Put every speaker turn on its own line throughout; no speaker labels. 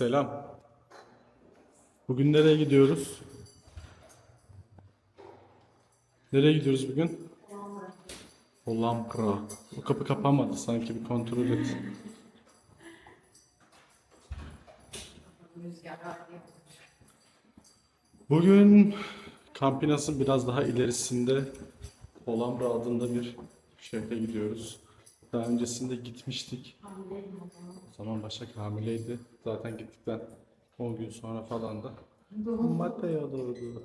Selam. Bugün nereye gidiyoruz? Nereye gidiyoruz bugün? Hollambra. Bu kapı kapanmadı sanki bir kontrol et. Bugün Campinas'ın biraz daha ilerisinde Hollambra adında bir şehre gidiyoruz. Daha öncesinde gitmiştik. O zaman Başak hamileydi. Zaten gittikten 10 gün sonra falan da Mateo doğdu.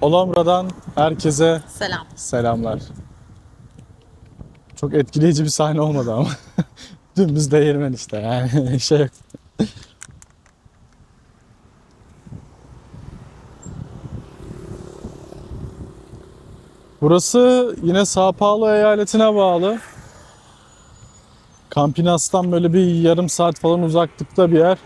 Olamra'dan herkese
Selam.
selamlar. Çok etkileyici bir sahne olmadı ama. Dümdüz değirmen işte yani şey yok. Burası yine Sao Paulo eyaletine bağlı. Campinas'tan böyle bir yarım saat falan uzaklıkta bir yer.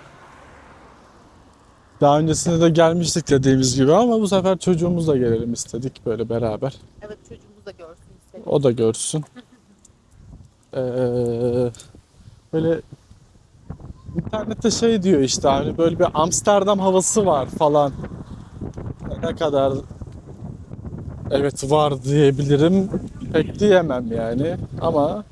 Daha öncesinde de gelmiştik dediğimiz gibi ama bu sefer çocuğumuzla gelelim istedik böyle beraber.
Evet çocuğumuz da görsün istedim.
O da görsün. Ee, böyle internette şey diyor işte hani böyle bir Amsterdam havası var falan. Ne kadar evet var diyebilirim. Pek diyemem yani ama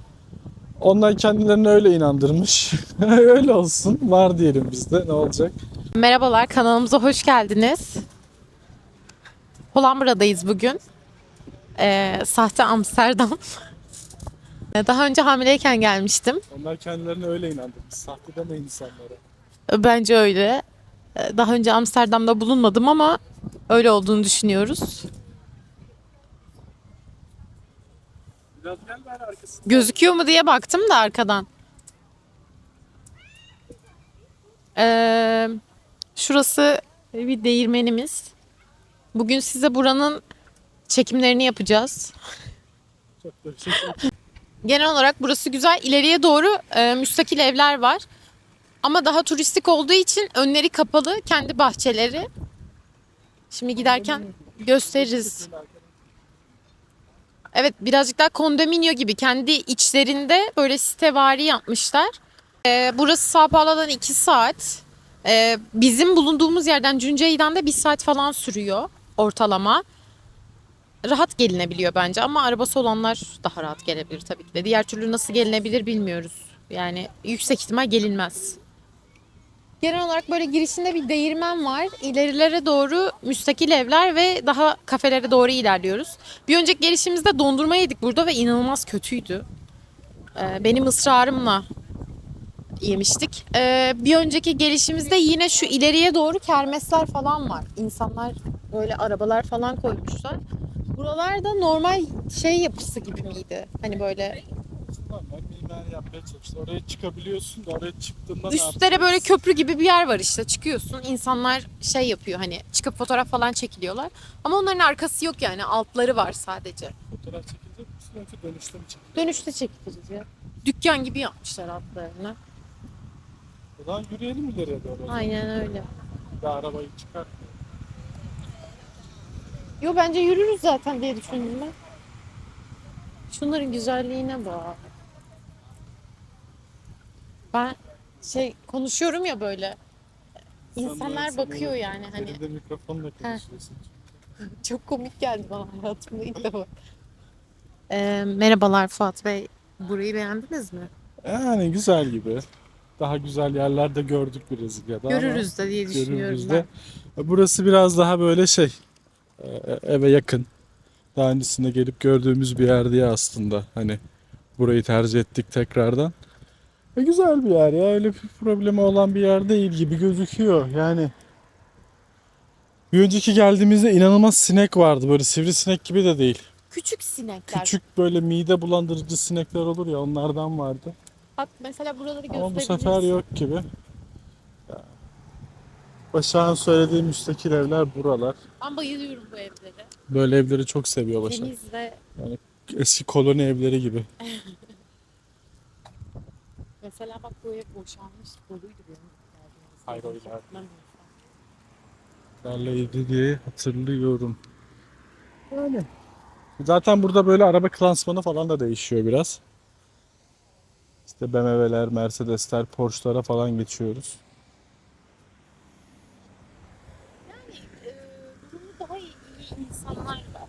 onlar kendilerini öyle inandırmış. öyle olsun. Var diyelim biz de ne olacak.
Merhabalar kanalımıza hoş geldiniz. Hollanda'dayız bugün. Ee, sahte Amsterdam. Daha önce hamileyken gelmiştim.
Onlar kendilerini öyle inandırmış. Sahte demeyin insanlara.
Bence öyle. Ee, Daha önce Amsterdam'da bulunmadım ama öyle olduğunu düşünüyoruz.
Biraz gel ver arkasına.
Gözüküyor mu diye baktım da arkadan. Ee, şurası bir değirmenimiz. Bugün size buranın çekimlerini yapacağız. Genel olarak burası güzel. İleriye doğru e, müstakil evler var. Ama daha turistik olduğu için önleri kapalı. Kendi bahçeleri. Şimdi giderken gösteririz. Evet birazcık daha kondominyo gibi kendi içlerinde böyle sitevari yapmışlar. Ee, burası Sao Paulo'dan 2 saat. Ee, bizim bulunduğumuz yerden Cüncey'den de 1 saat falan sürüyor ortalama. Rahat gelinebiliyor bence ama arabası olanlar daha rahat gelebilir tabii ki de. Diğer türlü nasıl gelinebilir bilmiyoruz. Yani yüksek ihtimal gelinmez. Genel olarak böyle girişinde bir değirmen var. İlerilere doğru müstakil evler ve daha kafelere doğru ilerliyoruz. Bir önceki gelişimizde dondurma yedik burada ve inanılmaz kötüydü. Ee, benim ısrarımla yemiştik. Ee, bir önceki gelişimizde yine şu ileriye doğru kermesler falan var. İnsanlar böyle arabalar falan koymuşlar. Buralarda normal şey yapısı gibi miydi? Hani böyle
Mimari yapmaya çalıştı. Oraya çıkabiliyorsun da oraya çıktığında ne
üstlere böyle köprü gibi bir yer var işte. Çıkıyorsun insanlar şey yapıyor hani çıkıp fotoğraf falan çekiliyorlar. Ama onların arkası yok yani altları var sadece.
Fotoğraf çekilecek misin yoksa dönüşte mi çekilecek?
Dönüşte çekiliriz ya. Dükkan gibi yapmışlar altlarını.
O zaman yürüyelim ileriye doğru.
Aynen öyle.
Bir de arabayı çıkar.
Yo bence yürürüz zaten diye düşündüm ben. Şunların güzelliğine bak. Ben şey konuşuyorum ya böyle. İnsanlar bakıyor yani hani.
Elinde mikrofonla konuşuyorsun.
Çok komik geldi bana hayatımda ilk defa. Ee, merhabalar Fuat Bey. Burayı beğendiniz mi?
Yani güzel gibi. Daha güzel yerlerde gördük Brezilya'da
Görürüz de diye düşünüyorum
görürüz
ben.
de. Burası biraz daha böyle şey e, eve yakın. Daha öncesinde gelip gördüğümüz bir yer diye aslında hani burayı tercih ettik tekrardan. E, güzel bir yer ya öyle bir problemi olan bir yer değil gibi gözüküyor yani. Bir önceki geldiğimizde inanılmaz sinek vardı böyle sivrisinek gibi de değil.
Küçük sinekler.
Küçük böyle mide bulandırıcı sinekler olur ya onlardan vardı.
Bak mesela buraları
Ama bu
gösterebiliriz.
sefer yok gibi. Ya. Başak'ın söylediği müstakil evler buralar.
Ben bayılıyorum bu evlere.
Böyle evleri çok seviyor Başak.
Temiz ve
Eski koloni evleri gibi.
mesela bak bu ev boşalmış doluydu benim. geldiğimizde.
Hayır, o ileride. Darlaydı diye hatırlıyorum. Yani Zaten burada böyle araba klasmanı falan da değişiyor biraz. İşte BMW'ler, Mercedesler, Porsche'lara falan geçiyoruz.
e, durumu daha iyi insanlar var.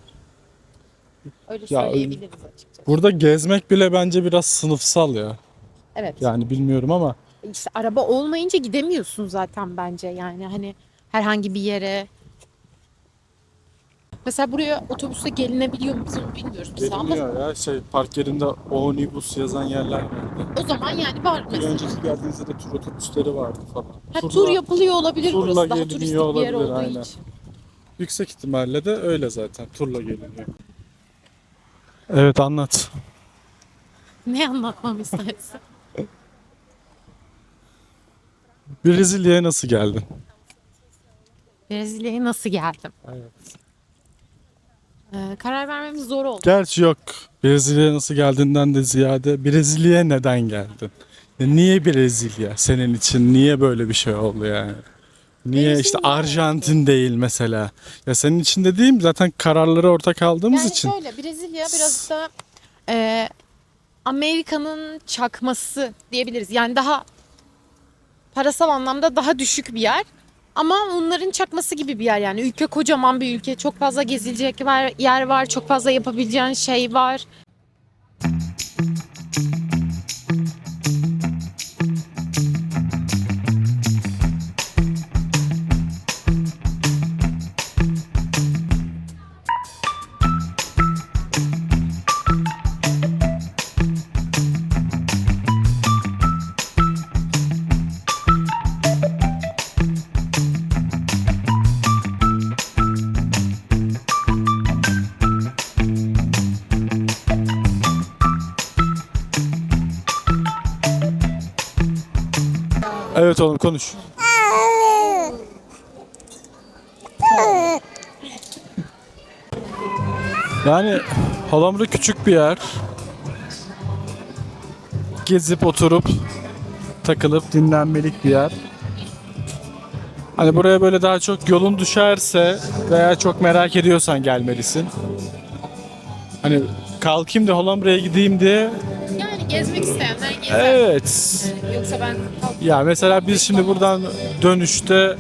Öyle
Ya,
söyleyebiliriz açıkçası.
Burada gezmek bile bence biraz sınıfsal ya.
Evet.
Yani bilmiyorum ama
İşte araba olmayınca gidemiyorsun zaten bence yani hani herhangi bir yere. Mesela buraya otobüse gelinebiliyor mu biz onu bilmiyoruz mesela ama
Geliniyor ya şey park yerinde omnibus yazan yerler vardı.
o zaman yani var
Bir
mesela.
önceki geldiğinizde de tur otobüsleri vardı falan.
Ha,
Turla-
tur yapılıyor olabilir
turla
burası daha
geliniyor
turistik bir yer
olabilir,
olduğu
aynen.
için.
Yüksek ihtimalle de öyle zaten. Turla geliniyor. Evet anlat.
Ne anlatmamı istersin?
Brezilya'ya nasıl geldin?
Brezilya'ya nasıl geldim?
Evet.
Ee, karar vermemiz zor oldu.
Gerçi yok. Brezilya'ya nasıl geldiğinden de ziyade Brezilya'ya neden geldin? Ya Niye Brezilya senin için? Niye böyle bir şey oldu yani? Niye işte. Arjantin değil mesela? Ya senin için dediğim zaten kararları ortak aldığımız
Yani
için.
şöyle Brezilya biraz da e, Amerika'nın çakması diyebiliriz. Yani daha parasal anlamda daha düşük bir yer. Ama onların çakması gibi bir yer yani. Ülke kocaman bir ülke. Çok fazla gezilecek yer var. Çok fazla yapabileceğin şey var.
Evet oğlum konuş. Yani Halamra küçük bir yer. Gezip oturup takılıp dinlenmelik bir yer. Hani buraya böyle daha çok yolun düşerse veya çok merak ediyorsan gelmelisin. Hani kalkayım da Holambre'ye gideyim diye.
Yani gezmek isteyenler gezer.
Evet.
Yoksa ben
Ya mesela biz şimdi buradan dönüşte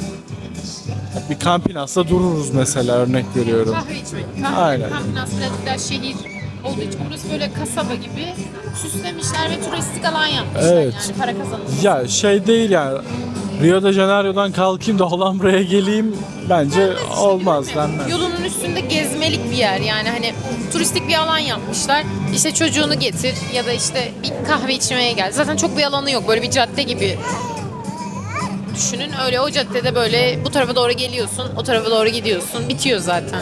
bir Campinas'ta dururuz mesela örnek veriyorum.
kahve içmek. Kahve,
Aynen.
Kampinas birazcık daha şehir olduğu için burası böyle kasaba gibi süslemişler ve turistik alan yapmışlar
Evet.
yani para kazanılması.
Ya şey değil yani Rio de Janeiro'dan kalkayım da Holambre'ye geleyim bence olmaz denmez.
Yolunun üstünde gezmelik bir yer yani hani turistik bir alan yapmışlar. İşte çocuğunu getir ya da işte bir kahve içmeye gel. Zaten çok bir alanı yok. Böyle bir cadde gibi düşünün. Öyle o caddede böyle bu tarafa doğru geliyorsun, o tarafa doğru gidiyorsun. Bitiyor zaten.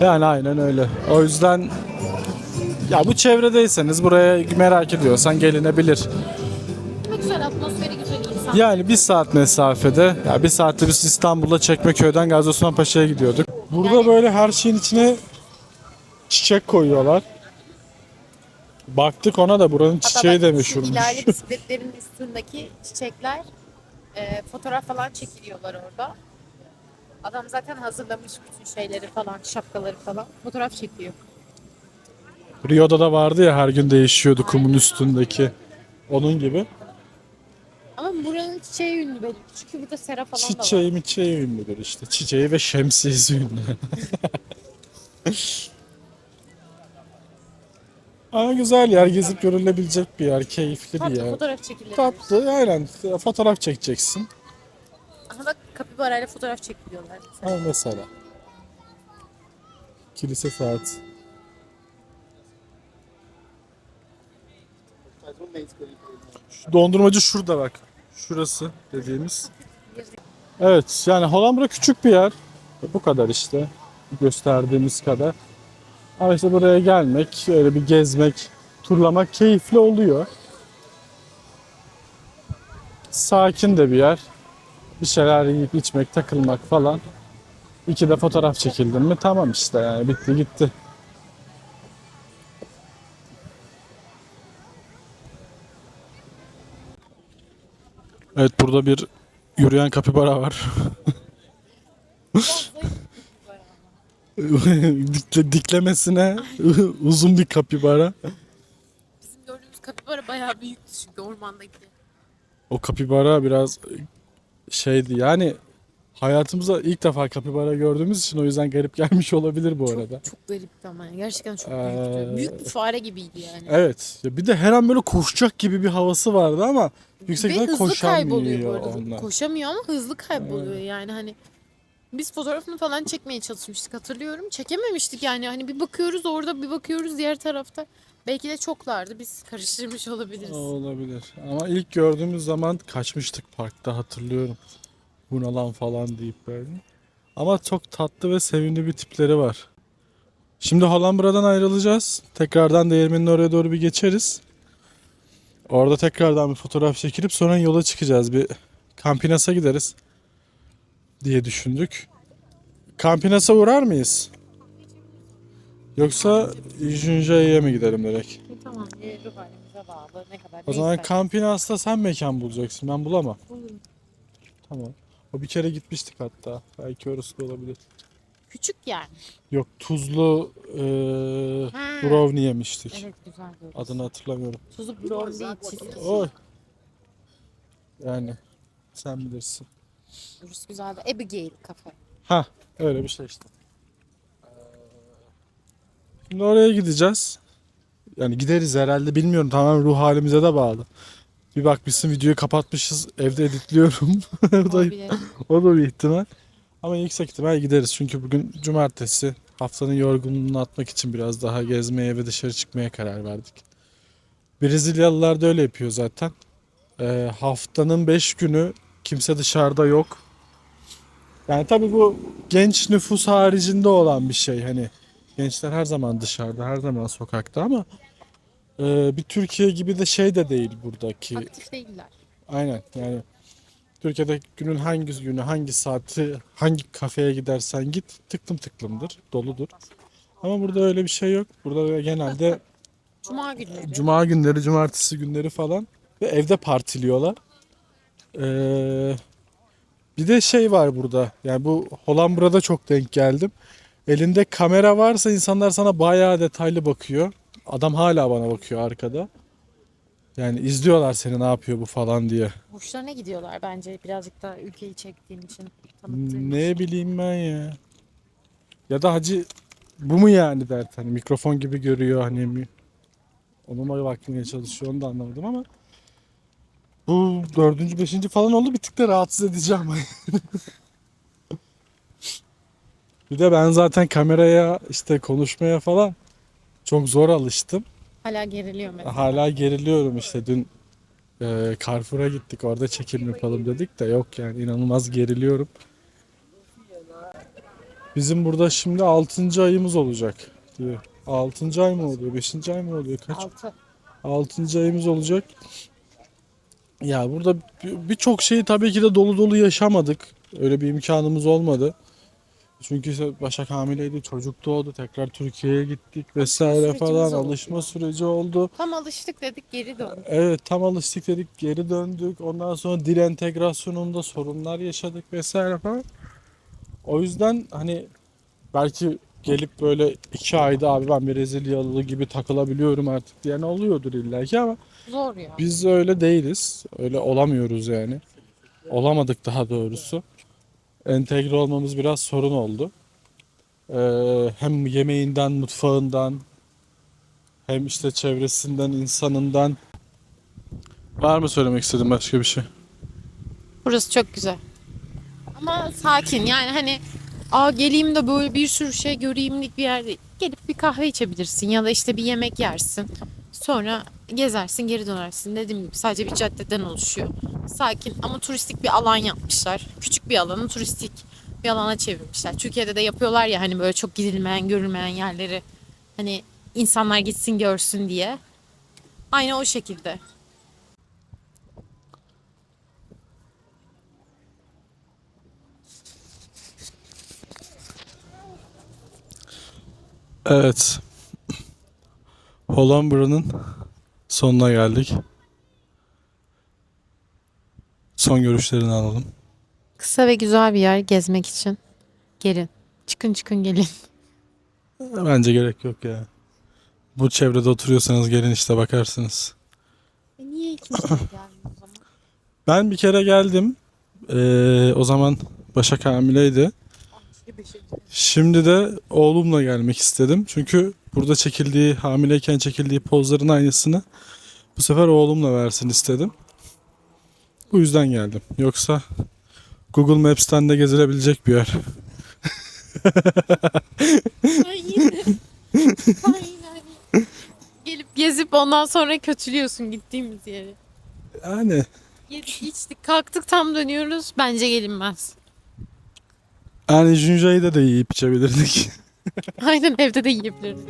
Yani aynen öyle. O yüzden ya bu çevredeyseniz buraya merak ediyorsan gelinebilir.
Ne güzel insan.
Yani bir saat mesafede, ya bir saatte biz İstanbul'da Çekmeköy'den Gazi Osman Paşa'ya gidiyorduk. Burada böyle her şeyin içine çiçek koyuyorlar. Baktık ona da buranın çiçeği de meşhurmuş.
İlerli bisikletlerin üstündeki çiçekler e, fotoğraf falan çekiliyorlar orada. Adam zaten hazırlamış bütün şeyleri falan, şapkaları falan. Fotoğraf çekiyor.
Rio'da da vardı ya her gün değişiyordu kumun üstündeki. Onun gibi.
Ama buranın çiçeği ünlü belli. Çünkü burada sera falan da var.
Çiçeği miçeği ünlüdür işte. Çiçeği ve şemsiyesi ünlü. Ama güzel yer, gezip görülebilecek bir yer, keyifli bir
Tatlı
yer.
fotoğraf çekiliyor.
Tatlı, aynen. Fotoğraf çekeceksin.
Aha bak kapibarayla fotoğraf çekiliyorlar. mesela.
Ha mesela. Kilise saat. Şu dondurmacı şurada bak. Şurası dediğimiz. Evet yani Holambra küçük bir yer. Bu kadar işte. Gösterdiğimiz kadar. Ama işte buraya gelmek, öyle bir gezmek, turlamak keyifli oluyor. Sakin de bir yer. Bir şeyler yiyip içmek, takılmak falan. İki de fotoğraf çekildin mi tamam işte yani bitti gitti. Evet burada bir yürüyen kapibara var. Dikle, diklemesine uzun bir kapibara.
Bizim gördüğümüz kapibara bayağı büyüktü çünkü ormandaki.
O kapibara biraz şeydi yani hayatımızda ilk defa kapibara gördüğümüz için o yüzden garip gelmiş olabilir bu arada.
Çok garipti ama yani. gerçekten çok
Ee,
büyüktü. Büyük bir fare gibiydi yani.
Evet. Ya bir de her an böyle koşacak gibi bir havası vardı ama
Ve
ihtimal
hızlı kayboluyor bu
koşamıyor
arada.
onlar.
Koşamıyor ama hızlı kayboluyor yani hani biz fotoğrafını falan çekmeye çalışmıştık hatırlıyorum. Çekememiştik yani hani bir bakıyoruz orada bir bakıyoruz diğer tarafta. Belki de çoklardı biz karıştırmış olabiliriz.
Olabilir. Ama ilk gördüğümüz zaman kaçmıştık parkta hatırlıyorum. Bunalan falan deyip böyle. Ama çok tatlı ve sevimli bir tipleri var. Şimdi Hollanda'dan ayrılacağız. Tekrardan değirmenin oraya doğru bir geçeriz. Orada tekrardan bir fotoğraf çekilip sonra yola çıkacağız. Bir Campinas'a gideriz diye düşündük. Campinas'a uğrar mıyız? Yoksa Junjai'ye mi gidelim direkt?
Tamam ruh halimize bağlı ne kadar
O zaman Campinas'ta sen mekan bulacaksın. Ben bulamam.
Bulurum.
Tamam. O bir kere gitmiştik hatta. Belki orası da olabilir.
Küçük yer.
Yok tuzlu eee
Ha.
brownie yemiştik.
Evet güzel.
Adını hatırlamıyorum.
Tuzu brownie cheesecake.
Oy. Yani sen bilirsin.
Burası güzeldi. Abigail kafe.
Ha öyle bir şey işte. Şimdi oraya gideceğiz. Yani gideriz herhalde bilmiyorum tamamen ruh halimize de bağlı. Bir bakmışsın videoyu kapatmışız evde editliyorum. o, da, o da bir ihtimal. Ama yüksek ihtimal gideriz çünkü bugün cumartesi haftanın yorgunluğunu atmak için biraz daha gezmeye ve dışarı çıkmaya karar verdik. Brezilyalılar da öyle yapıyor zaten. Ee, haftanın 5 günü kimse dışarıda yok. Yani tabii bu genç nüfus haricinde olan bir şey hani gençler her zaman dışarıda her zaman sokakta ama e, bir Türkiye gibi de şey de değil buradaki
Aktif değiller.
Aynen yani Türkiye'de günün hangi günü, hangi saati, hangi kafeye gidersen git tıklım tıklımdır, doludur. Ama burada öyle bir şey yok. Burada genelde
Cuma günleri.
cuma günleri, cumartesi günleri falan ve evde partiliyorlar. Ee, bir de şey var burada. Yani bu Hollanda'da çok denk geldim. Elinde kamera varsa insanlar sana bayağı detaylı bakıyor. Adam hala bana bakıyor arkada. Yani izliyorlar seni ne yapıyor bu falan diye.
Hoşlarına gidiyorlar bence birazcık da ülkeyi çektiğin için.
Ne bileyim ben ya. Ya da hacı bu mu yani dert hani mikrofon gibi görüyor hani mi? Onunla bakmaya çalışıyor onu da anlamadım ama bu dördüncü beşinci falan oldu bir tık da rahatsız edeceğim. bir de ben zaten kameraya işte konuşmaya falan çok zor alıştım.
Hala geriliyor mesela.
Hala geriliyorum işte dün e, Carrefour'a gittik orada çekim yapalım dedik de yok yani inanılmaz geriliyorum. Bizim burada şimdi 6. ayımız olacak diyor. 6. ay mı oluyor? 5. ay mı oluyor? Kaç?
Altı.
6. ayımız olacak. Ya burada bir- birçok şeyi tabii ki de dolu dolu yaşamadık. Öyle bir imkanımız olmadı. Çünkü Başak hamileydi, çocuk doğdu, tekrar Türkiye'ye gittik vesaire
sürecimiz
falan
oldu.
alışma süreci oldu.
Tam alıştık dedik geri döndük.
Evet tam alıştık dedik geri döndük. Ondan sonra dil entegrasyonunda sorunlar yaşadık vesaire falan. O yüzden hani belki gelip böyle iki ayda abi ben Brezilyalı gibi takılabiliyorum artık diyen oluyordur illaki ama
Zor ya.
biz öyle değiliz. Öyle olamıyoruz yani. Olamadık daha doğrusu. Entegre olmamız biraz sorun oldu. Ee, hem yemeğinden, mutfağından, hem işte çevresinden, insanından. Var mı söylemek istediğin başka bir şey?
Burası çok güzel. Ama sakin yani hani Aa geleyim de böyle bir sürü şey göreyimlik bir yerde gelip bir kahve içebilirsin ya da işte bir yemek yersin. Sonra gezersin geri dönersin. Dediğim gibi sadece bir caddeden oluşuyor. Sakin ama turistik bir alan yapmışlar. Küçük bir alanı turistik bir alana çevirmişler. Türkiye'de de yapıyorlar ya hani böyle çok gidilmeyen görülmeyen yerleri hani insanlar gitsin görsün diye. Aynı o şekilde.
Evet. Hollanda'nın sonuna geldik. Son görüşlerini alalım.
Kısa ve güzel bir yer gezmek için. Gelin. Çıkın çıkın gelin.
Bence gerek yok ya. Bu çevrede oturuyorsanız gelin işte bakarsınız.
E niye ikinci kere geldin o zaman?
Ben bir kere geldim. Ee, o zaman Başak hamileydi. Şimdi de oğlumla gelmek istedim. Çünkü burada çekildiği, hamileyken çekildiği pozların aynısını bu sefer oğlumla versin istedim. Bu yüzden geldim. Yoksa Google Maps'ten de gezilebilecek bir yer.
Hayır. Hayır. Gelip gezip ondan sonra kötülüyorsun gittiğimiz yeri.
Yani
Yedik içtik kalktık tam dönüyoruz. Bence gelinmez.
yani Junjai'de de yiyip içebilirdik.
Aynen evde de yiyebiliriz.